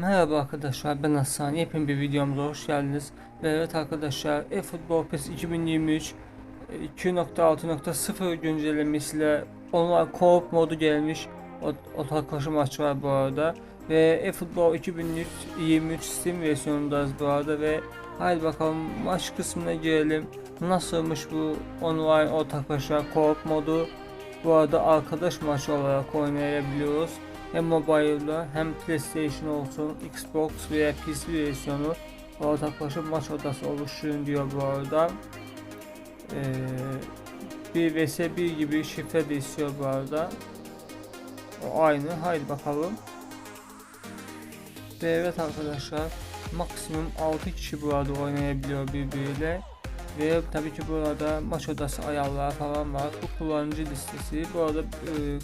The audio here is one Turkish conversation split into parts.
Merhaba arkadaşlar ben Hasan. Yepyeni bir videomuza hoş geldiniz. Ve evet arkadaşlar eFootball PES 2023 e, 2.6.0 güncellemesiyle online co-op modu gelmiş. O, o koşu maç var bu arada. Ve eFootball 2023 Steam versiyonundayız bu arada. Ve haydi bakalım maç kısmına girelim. Nasılmış bu online ortak koşu co-op modu? Bu arada arkadaş maçı olarak oynayabiliyoruz hem mobile'da hem PlayStation olsun, Xbox veya PC versiyonu ortaklaşa maç odası oluşturun diyor bu arada. Ee, bir vs 1 gibi şifre de istiyor bu arada. O aynı. Haydi bakalım. Ve evet arkadaşlar maksimum 6 kişi burada oynayabiliyor birbiriyle. Ve tabii ki burada maç odası ayarlar falan var. Bu kullanıcı listesi. Bu arada e,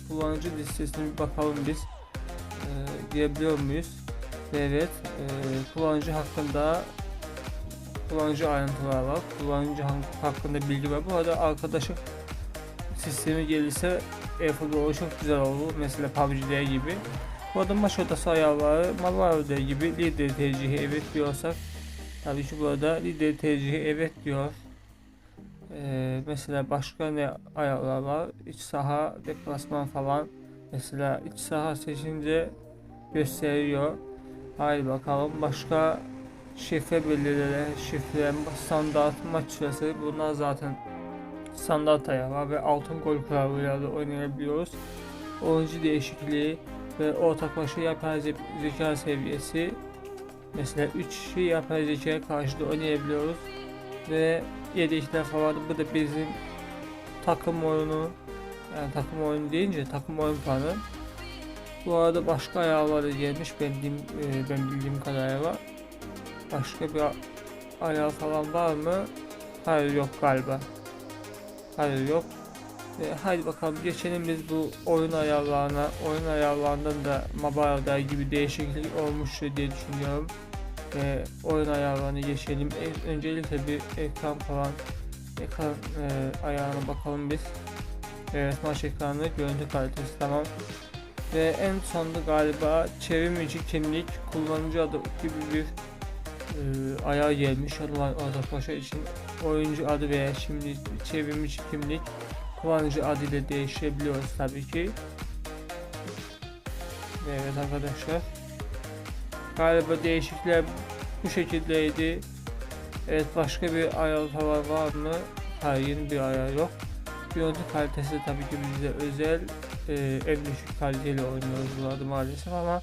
kullanıcı listesine bir bakalım biz. E, girebiliyor muyuz? Ve evet e, kullanıcı hakkında kullanıcı ayrıntılar var. Kullanıcı hakkında bilgi var. Bu arada arkadaşım sistemi gelirse e-futbolu çok güzel olur. Mesela PUBG'de gibi. Bu arada maç odası ayarları Mavaro'da gibi lider tercihi evet diyorsak Tabii ki burada lider tercihi evet diyor. Ee, mesela başka ne ayarlar var? İç saha, deplasman falan. Mesela iç saha seçince gösteriyor. Haydi bakalım başka şifre belirleri, şifre, standart maç süresi bunlar zaten standart ayarlar ve altın gol kuralıyla da oynayabiliyoruz. Oyuncu değişikliği ve ortaklaşa yapay zeka seviyesi Mesela 3 şey yapay zekaya karşı da oynayabiliyoruz. Ve yedekler falan bu da bizim takım oyunu yani takım oyunu deyince takım oyun planı. Bu arada başka ayarları gelmiş bildiğim, e, ben bildiğim kadarıyla. Başka bir ayar falan var mı? Hayır yok galiba. Hayır yok. E, haydi bakalım geçelim biz bu oyun ayarlarına. Oyun ayarlarından da Mobile'da gibi değişiklik olmuştur diye düşünüyorum. E, oyun ayarlarını geçelim. E, öncelikle bir ekran falan ekran e, ayarına bakalım biz. Evet maç ekranı görüntü kalitesi tamam. Ve en sonunda galiba çevrim içi kimlik kullanıcı adı gibi bir e, ayar gelmiş online ortaklaşa için oyuncu adı veya şimdi çevrim içi kimlik kullanıcı adıyla değişebiliyoruz tabii ki. Evet arkadaşlar. Galiba değişiklikler bu şekildeydi. Evet başka bir ayar falan var mı? Hayır yeni bir ayar yok. Görüntü kalitesi tabii ki bize özel. Ee, en düşük kaliteli oynuyoruz burada maalesef ama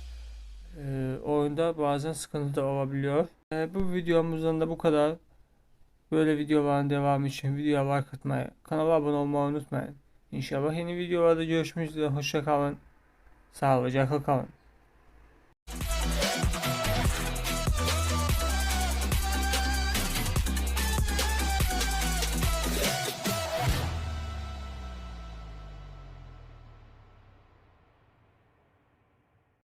e, oyunda bazen sıkıntı da olabiliyor. E, bu videomuzdan da bu kadar. Böyle videoların devamı için videoya like atmayı, kanala abone olmayı unutmayın. İnşallah yeni videolarda görüşmek üzere. Hoşça kalın. Sağlıcakla kalın.